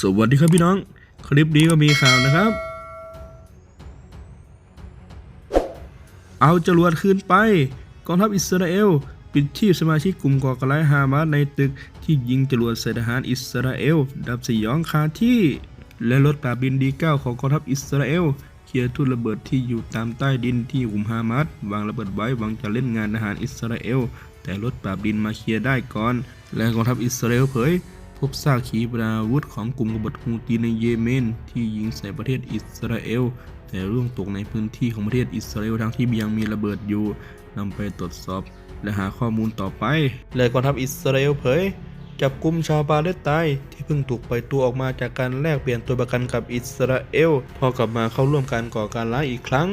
สวัสดีครับพี่น้อง คลิปนี้ก็มีข่าวนะครับ เอาจรวดคืนไป กองทัพอิสราเอล ปิดชีพสมาชิกกลุ่มก่อการร้ายฮามาสในตึกที่ยิงจรวดใส่ทหารอิสราเอล ดับสยองคาที่ และรถปราบบินดีเก้าของกองทัพอิสราเอลเคลียร์ทุ่นระเบิดที่อยู่ตามใต้ดินที่กลุ่มฮามาสวางระเบิดไว้หวังจะเล่นงานทหารอิสราเอล แต่รถปราบดินมาเคลียร์ได้ก่อน และกองทัพอิสราเอลเผย พบซากขีปนาวุธของกลุ่มกบฏฮูตีในเยเมน ที่ยิงใส่ประเทศอิสราเอล แต่ร่วงตกในพื้นที่ของประเทศอิสราเอลทั้งที่ยังมีระเบิดอยู่นำไปตรวจสอบ และหาข้อมูลต่อไป และกองทัพอิสราเอลเผย จับกลุ่มชาวปาเลสไตน์ที่เพิ่งถูกปล่อยตัวออกมาจากการแลกเปลี่ยนตัวประกันกับอิสราเอลพอกลับมาเข้าร่วมการก่อการร้ายอีกครั้ง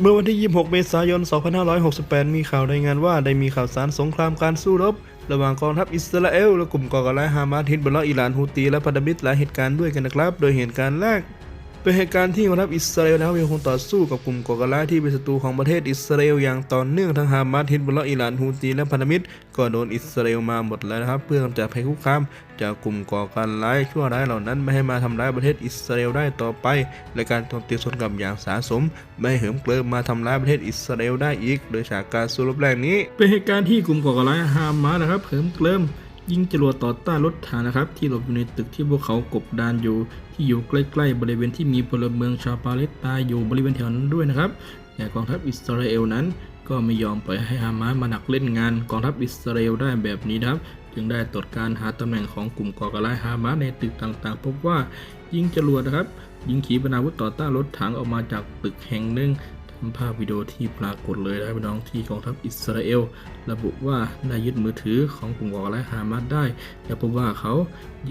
เมื่อวันที่ 26 เมษายน 2568 มีข่าวรายงานว่าได้มีข่าวสารสงครามการสู้รบ ระหว่างกองทัพอิสราเอลและกลุ่มก่อการร้ายฮามาสฮิตบลออิหร่านฮูตีและพันธมิตรหลายเหตุการณ์ด้วยกันนะครับ โดยเหตุการณ์แรก เป็นเหตุการณ์ที่กองทัพอิสราเอลนะครับยังคงต่อสู้กับกลุ่มก่อการร้ายที่เป็นศัตรูของประเทศอิสราเอลอย่างต่อเนื่องทั้งฮามาสฮิซบุลลอฮ์อิหร่านฮูตีและพันธมิตรก็โดนอิสราเอลมาหมดแล้วนะครับ เพื่อกำจัดภัยคุกคาม จากกลุ่มก่อการร้ายชั่วร้ายเหล่านั้นไม่ให้มาทำร้ายประเทศอิสราเอลได้ต่อไป และการโจมตีสวนกับอย่างสาสม ไม่เหิมเกลิมมาทำร้ายประเทศอิสราเอลได้อีก โดยฉากการสู้รบแรกนี้ เป็นเหตุการณ์ที่กลุ่มก่อการร้ายฮามาสนะครับเหิมเกลิม ยิงจรวดต่อต้านรถถังนะครับ ที่หลบอยู่ในตึกที่พวกเขากบดานอยู่ ที่อยู่ใกล้ๆ บริเวณที่มีพลเมืองชาวปาเลสไตน์อยู่บริเวณแถวนั้นด้วยนะครับ แต่กองทัพอิสราเอลนั้น ก็ไม่ยอมปล่อยให้ฮามาสมาหนักเล่นงานกองทัพอิสราเอลได้แบบนี้นะครับ จึงได้ตรวจการหาตำแหน่งของกลุ่มก่อการร้ายฮามาสในตึกต่างๆ พบว่ายิงจรวดนะครับยิงขีปนาวุธต่อต้านรถถังออกมาจากตึกแห่งหนึ่ง ภาพวิดีโอที่ปรากฏเลยนะครับพี่น้องที่กองทัพอิสราเอล ระบุว่าได้ยึดมือถือของกลุ่มก่อการร้ายฮามาสได้ และพบว่าเขา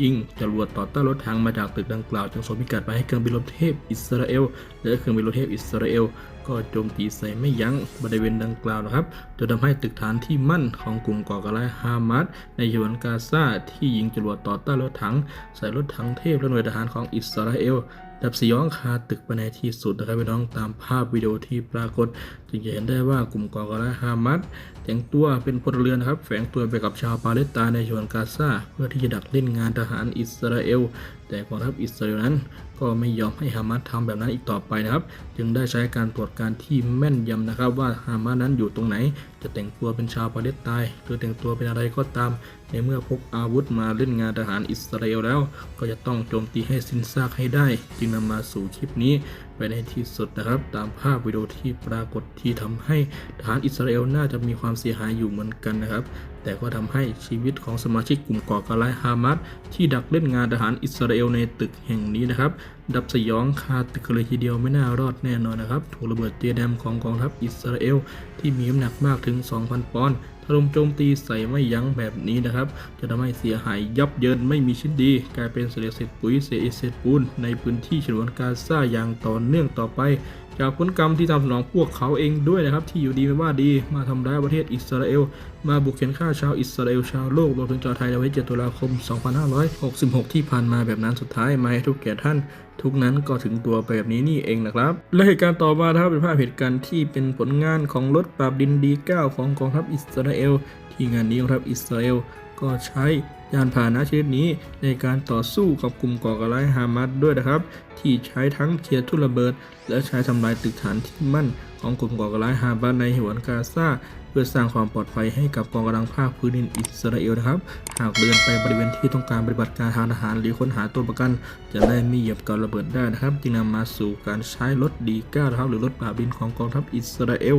ยิงจรวดต่อต้านรถถังมาจากตึกดังกล่าวจึงส่งพิกัดไปให้เครื่องบินรบเทพอิสราเอลและเครื่องบินรบเทพอิสราเอล ก็โจมตีใส่ไม่ยั้งบริเวณดังกล่าวนะครับจนทำให้ตึกฐานที่มั่นของกลุ่มก่อการร้ายฮามาสในฉนวนกาซาที่ยิงจรวดต่อต้านรถถัง ใส่รถถังเทพและหน่วยทหารของอิสราเอลดับสยองคาตึกไปในที่สุดนะครับพี่น้องตามภาพวิดีโอที่ปรากฏ จึงจะเห็นได้ว่ากลุ่มก่อการร้ายฮามาสแต่งตัวเป็นพลเรือนนะครับ แฝงตัวไปกับชาวปาเลสไตน์ในฉวนกาซาเพื่อที่จะดักเล่นงานทหารอิสราเอล แต่กองทัพอิสราเอลนั้น ก็ไม่ยอมให้ฮามาสทำแบบนั้นอีกต่อไปนะครับ จึงได้ใช้การตรวจการที่แม่นยำนะครับ ว่าฮามานั้นอยู่ตรงไหน จะแต่งตัวเป็นชาวปาเลสไตน์หรือแต่งตัวเป็นอะไรก็ตาม ในเมื่อพกอาวุธมาเล่นงานทหารอิสราเอลแล้ว ก็จะต้องโจมตีให้สิ้นซากให้ได้ จึงนำมาสู่คลิปนี้ไปในที่สุดนะครับ ตามภาพวิดีโอที่ปรากฏที่ทำให้ทหารอิสราเอลน่าจะมีความเสียหายอยู่เหมือนกันนะครับ แต่ก็ทำให้ชีวิตของสมาชิกกลุ่มก่อการร้ายฮามาสที่ดักเล่นงานทหารอิสราเอลในตึกแห่งนี้นะครับ ดับสยองคาตึกเลยทีเดียวไม่น่ารอดแน่นอนนะครับ ถูกระเบิดเตียแดมของกองทัพอิสราเอลที่มีน้ำหนักมากถึง2,000 ปอนด์ถล่มโจมตีใส่ไม่ยั้งแบบนี้นะครับ จะทำให้เสียหายยับเยินไม่มีชิ้นดี กลายเป็นเศษเศษปุ๋ยเศษอิฐเศษปูนในพื้นที่ฉนวนกาซาอย่างต่อเนื่องต่อไป จากผลกรรมที่ทำสนองพวกเขาเองด้วยนะครับ ที่อยู่ดีไม่ว่าดีมาทำร้ายประเทศอิสราเอล มาบุกเข็นฆ่าชาวอิสราเอลชาวโลกรวมถึงชาวไทยในวันที่7ตุลาคม 2566 ที่ผ่านมาแบบนั้นสุดท้ายมาให้ทุกแก่ท่าน ทุกนั้นก็ถึงตัวไปแบบนี้นี่เองนะครับ และเหตุการณ์ต่อมานะครับเป็นภาพเหตุการณ์ที่เป็นผลงานของรถปราบดินดีเก้าของกองทัพอิสราเอล ที่งานนี้กองทัพอิสราเอล ก็ใช้ยานพาหนะชนิดนี้ในการต่อสู้กับกลุ่มก่อการร้ายฮามาสด้วยนะครับ ที่ใช้ทั้งเคลียร์ทุ่นระเบิด และใช้ทำลายตึกฐานที่มั่นของกลุ่มก่อการร้ายฮามาสในฉนวนกาซาเพื่อสร้างความปลอดภัยให้กับกองกำลังภาคพื้นดินอิสราเอลนะครับ หากเดินไปบริเวณที่ต้องการปฏิบัติการทางทหารหรือค้นหาตัวประกัน จะได้ไม่เหยียบกับระเบิดได้นะครับ จึงนำมาสู่การใช้รถดีก้านะครับหรือรถปราบบินของกองทัพอิสราเอล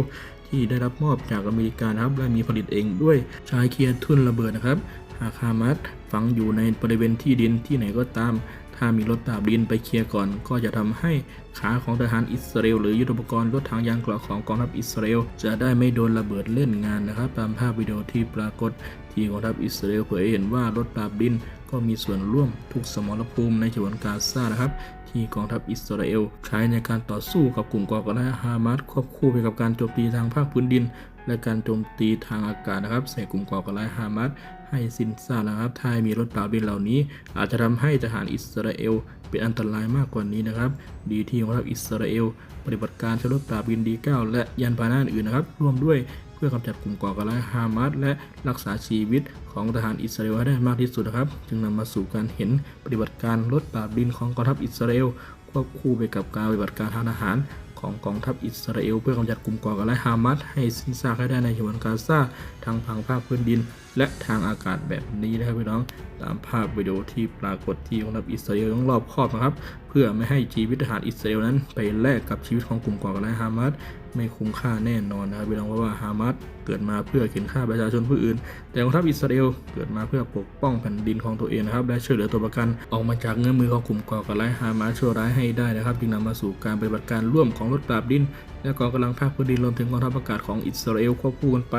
ที่ได้รับมอบจากอเมริกานะครับและมีผลิตเองด้วยใช้เคลียร์ทุ่นระเบิดนะครับ หากฮามาสฝังอยู่ในบริเวณที่ดินที่ไหนก็ตาม ถ้ามีรถปราบดินไปเคลียร์ก่อน ก็จะทำให้ขาของทหารอิสราเอลหรือยุทโธปกรณ์รถถังยางเกราะของกองทัพอิสราเอลจะได้ไม่โดนระเบิดเล่นงานนะครับ ตามภาพวิดีโอที่ปรากฏที่กองทัพอิสราเอลเผยเห็นว่ารถปราบดินก็มีส่วนร่วมทุกสมรภูมิในฉนวนกาซานะครับ ที่กองทัพอิสราเอล ใช้ในการต่อสู้กับกลุ่มก่อการร้ายฮามาสควบคู่ไปกับการโจมตีทางภาคพื้นดิน และการโจมตีทางอากาศนะครับใส่กลุ่มก่อการร้ายฮามาสให้สิ้นซากนะครับถ้ามีรถปราบินเหล่านี้ อาจจะทำให้ทหารอิสราเอล เป็นอันตรายมากกว่านี้นะครับ ดีที่กองทัพอิสราเอล ปฏิบัติการใช้รถปราบินดีเก้าและยานพาหนะอื่นนะครับ ร่วมด้วย พื่อพื่อกำจัดกลุ่มก่อการร้ายฮามาสและรักษาชีวิตของทหารอิสราเอลให้ได้มากที่สุดนะครับ จึงนำมาสู่การเห็นปฏิบัติการลดปราบดินของกองทัพอิสราเอลควบคู่ไปกับการปฏิบัติการทางทหารของกองทัพอิสราเอลเพื่อกำจัดกลุ่มก่อการร้ายฮามาสให้สิ้นซากให้ได้ในฉนวนกาซาทางทางภาคพื้นดิน และทางอากาศแบบนี้นะครับพี่น้องตามภาพวิดีโอที่ปรากฏที่กองทัพอิสราเอลต้องรอบคอบนะครับ เพื่อไม่ให้ชีวิตทหารอิสราเอลนั้นไปแลกกับชีวิตของกลุ่มก่อการร้ายฮามาส ไม่คุ้มค่าแน่นอนนะครับพี่น้องเพราะว่าฮามาสเกิดมาเพื่อเข็นฆ่าประชาชนผู้อื่น แต่กองทัพอิสราเอลเกิดมาเพื่อปกป้องแผ่นดินของตัวเองนะครับและช่วยเหลือตัวประกันออกมาจากเงื้อมือของกลุ่มก่อการร้ายฮามาสชั่วร้ายให้ได้นะครับ จึงนำมาสู่การปฏิบัติการร่วมของรถปราบดิน และกองกำลังภาคพื้นดินรวมถึงกองทัพอากาศของอิสราเอลควบคู่กันไป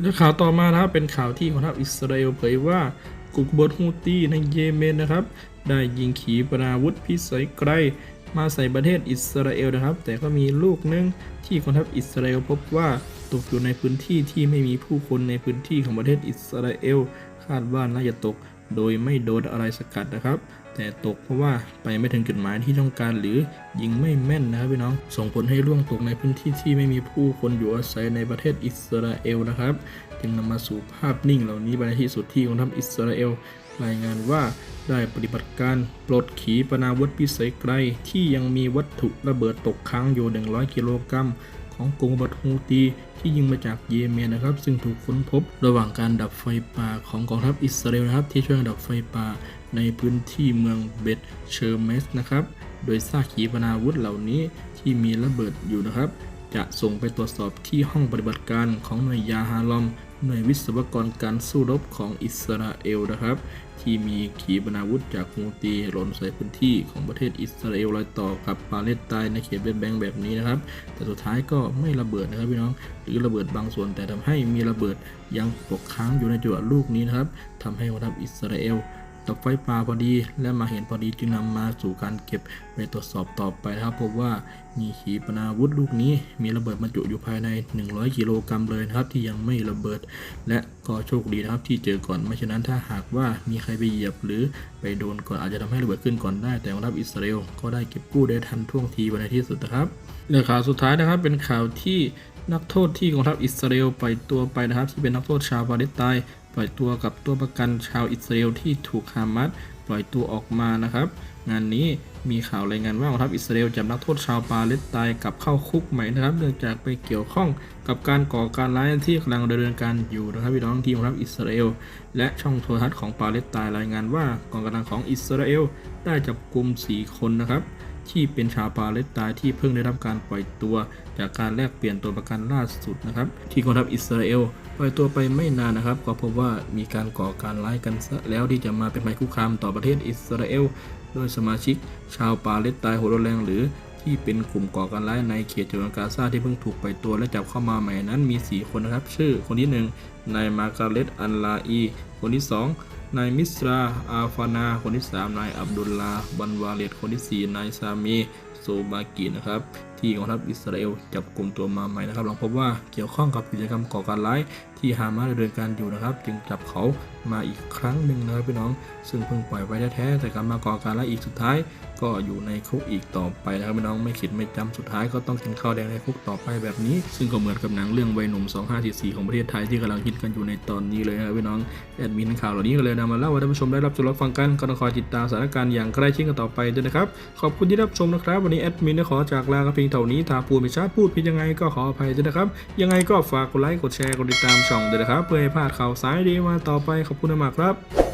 และข่าวต่อมานะครับเป็นข่าวที่กองทัพอิสราเอลเผยว่ากลุ่มกบฏฮูตี้ในเยเมนนะครับได้ยิงขีปนาวุธพิสัยไกล มาใส่ประเทศอิสราเอลนะครับ แต่ก็มีลูกนึงที่กองทัพอิสราเอลพบว่าตกอยู่ในพื้นที่ที่ไม่มีผู้คนในพื้นที่ของประเทศอิสราเอลคาดว่าน่าจะตกโดยไม่โดนอะไรสกัดนะครับ แต่ตกเพราะว่าไปไม่ถึงจุดหมายที่ต้องการหรือยิงไม่แม่นนะครับพี่น้อง ส่งผลให้ร่วงตกในพื้นที่ที่ไม่มีผู้คนอยู่อาศัยในประเทศอิสราเอลนะครับ จึงนำมาสู่ภาพนิ่งเหล่านี้ไปในที่สุดที่กองทัพอิสราเอล รายงานว่าได้ปฏิบัติการปลดขีปนาวุธพิเศษไกล ที่ยังมีวัตถุระเบิดตกค้างอยู่ 100 กิโลกรัมของกลุ่มกบฏฮูตีที่ยิงมาจากเยเมนนะครับ ซึ่งถูกค้นพบระหว่างการดับไฟป่าของกองทัพอิสราเอลนะครับ ที่ช่วยดับไฟป่าในพื้นที่เมืองเบตเชอร์เมสนะครับ โดยซากขีปนาวุธเหล่านี้ที่มีระเบิดอยู่นะครับ จะส่งไปตรวจสอบที่ห้องปฏิบัติการของหน่วยยาฮาลอมหน่วยวิศวกรการสู้รบของอิสราเอลนะครับ ที่มีขีปนาวุธจากฮูตีหล่นใส่พื้นที่ของประเทศอิสราเอลรอยต่อกับปาเลสไตน์ในเขตเบนแบงแบบนี้นะครับ แต่สุดท้ายก็ไม่ระเบิดนะครับพี่น้องหรือระเบิดบางส่วนแต่ทำให้มีระเบิดยังตกค้างอยู่ในจังหวัดลูกนี้นะครับทำให้กองทัพอิสราเอล ดับไฟป่าพอดี และมาเห็นพอดีจึงนำมาสู่การเก็บไปตรวจสอบต่อไปนะครับพบว่ามีขีปนาวุธลูกนี้ มีระเบิดบรรจุอยู่ภายใน 100 กิโลกรัมเลยนะครับที่ยังไม่ระเบิด และก็โชคดีนะครับที่เจอก่อนไม่ฉะนั้นถ้าหากว่ามีใครไปเหยียบหรือไปโดนก่อนอาจจะทำให้ระเบิดขึ้นก่อนได้ แต่กองทัพอิสราเอลก็ได้เก็บกู้ได้ทันท่วงทีในที่สุดนะครับเรื่องข่าวสุดท้ายนะครับเป็นข่าวที่นักโทษที่กองทัพอิสราเอลปล่อยตัวไปนะครับ ที่เป็นนักโทษชาวปาเลสไตน์ ปล่อยตัวกับตัวประกันชาวอิสราเอลที่ถูกฮามาสปล่อยตัวออกมานะครับ งานนี้มีข่าวรายงานว่ากองทัพอิสราเอลจับนักโทษชาวปาเลสไตน์กลับเข้าคุกใหม่นะครับ เนื่องจากไปเกี่ยวข้องกับการก่อการร้ายที่กำลังดำเนินการอยู่นะครับพี่น้องที่กองทัพอิสราเอลและช่องโทรทัศน์ของปาเลสไตน์รายงานว่ากองกำลังของอิสราเอลได้จับกลุ่ม4คนนะครับ ที่เป็นชาวปาเลสไตน์ที่เพิ่งได้รับการปล่อยตัว จากการแลกเปลี่ยนตัวประกันล่าสุดนะครับ ที่กองทัพอิสราเอลปล่อยตัวไปไม่นานนะครับ ก็พบว่ามีการก่อการร้ายกันซะแล้วที่จะมาเป็นภัยคุกคามต่อประเทศอิสราเอลโดยสมาชิกชาวปาเลสไตน์โหดรุนแรงหรือที่เป็นกลุ่มก่อการร้ายในเขตฉนวนกาซาที่เพิ่งถูกปล่อยตัวและจับเข้ามาใหม่นั้นมี 4 คนนะครับ ชื่อคนที่ 1นายมาการเลตอันลาอี คนที่ 2 นายมิสราอาฟานา คนที่ 3 นายอับดุลลาบันวาเลตคนที่ 4 นายซามีโซบากีนะครับที่กองทัพอิสราเอลจับกลุ่มตัวมาใหม่นะครับหลังพบว่าเกี่ยวข้องกับกิจกรรมก่อการร้ายที่ฮามาสดำเนินการอยู่นะครับ จึงจับเขามาอีกครั้งหนึ่งนะครับพี่น้อง ซึ่งเพิ่งปล่อยไว้แท้ๆแต่กลับมาก่อการร้ายอีกสุดท้าย ก็อยู่ในคุกอีกต่อไปนะครับพี่น้องไม่คิดไม่จำสุดท้ายก็ต้องกินข้าวแดงในคุกต่อไปแบบนี้ ซึ่งก็เหมือนกับหนังเรื่องวัยหนุ่ม 2544 ของประเทศไทยที่กำลังฮิตกันอยู่ในตอนนี้เลยนะครับพี่น้องแอดมินข่าวเหล่านี้ก็เลยนำมาเล่าให้ท่านผู้ชมได้รับชมรับฟังกันก็ต้องคอยติดตามสถานการณ์อย่างใกล้ชิดกันต่อไปด้วยนะครับขอบคุณที่รับชมนะครับ วันนี้แอดมินขอจากลากันเพียงเท่านี้ถ้าพูดไม่ชัดพูดผิดยังไงก็ขออภัยด้วยนะครับ ยังไงก็ฝากกดไลค์กดแชร์กดติดตามช่องด้วยนะครับ เพื่อให้พลาดข่าวสายดีมาต่อไปขอบคุณมากครับ